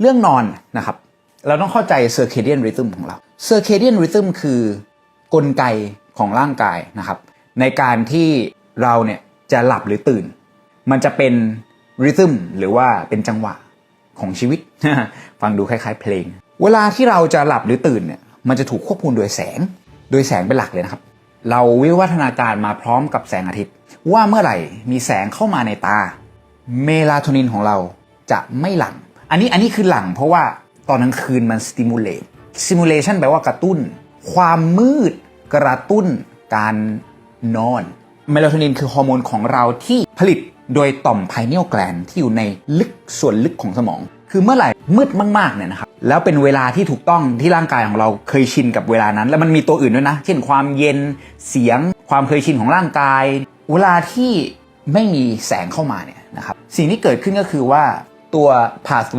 เรื่องนอนนะครับ เราต้องเข้าใจ circadian rhythm ของเรา circadian rhythm คือกลไกของร่างกายนะครับ ในการที่เราเนี่ยจะหลับหรือตื่น มันจะเป็นริทึมหรือว่าเป็นจังหวะของชีวิต ฟังดูคล้ายๆ เพลง เวลาที่เราจะหลับหรือตื่นเนี่ยมันจะถูกควบคุมโดยแสง โดยแสงเป็นหลักเลยนะครับ เราวิวัฒนาการมาพร้อมกับแสงอาทิตย์ ว่าเมื่อไหร่มีแสงเข้ามาในตา เมลาโทนินของเราจะไม่หลั่ง อันนี้อันนี้คือหลังเพราะว่าตอนกลางคืนมันสติมูลเลตสติมูลเลชันแปลว่ากระตุ้น ความมืดกระตุ้นการนอน เมลาโทนินคือฮอร์โมนของเราที่ผลิตโดยต่อมไพเนียลแกลนที่อยู่ในลึกส่วนลึกของสมอง คือเมื่อไหร่มืดมากๆเนี่ยนะครับแล้วเป็นเวลาที่ถูกต้องที่ร่างกายของเราเคยชินกับเวลานั้น แล้วมันมีตัวอื่นด้วยนะ เช่นความเย็นเสียง ความเคยชินของร่างกาย เวลาที่ไม่มีแสงเข้ามาเนี่ยนะครับสิ่งที่เกิดขึ้นก็คือว่าตัว pathway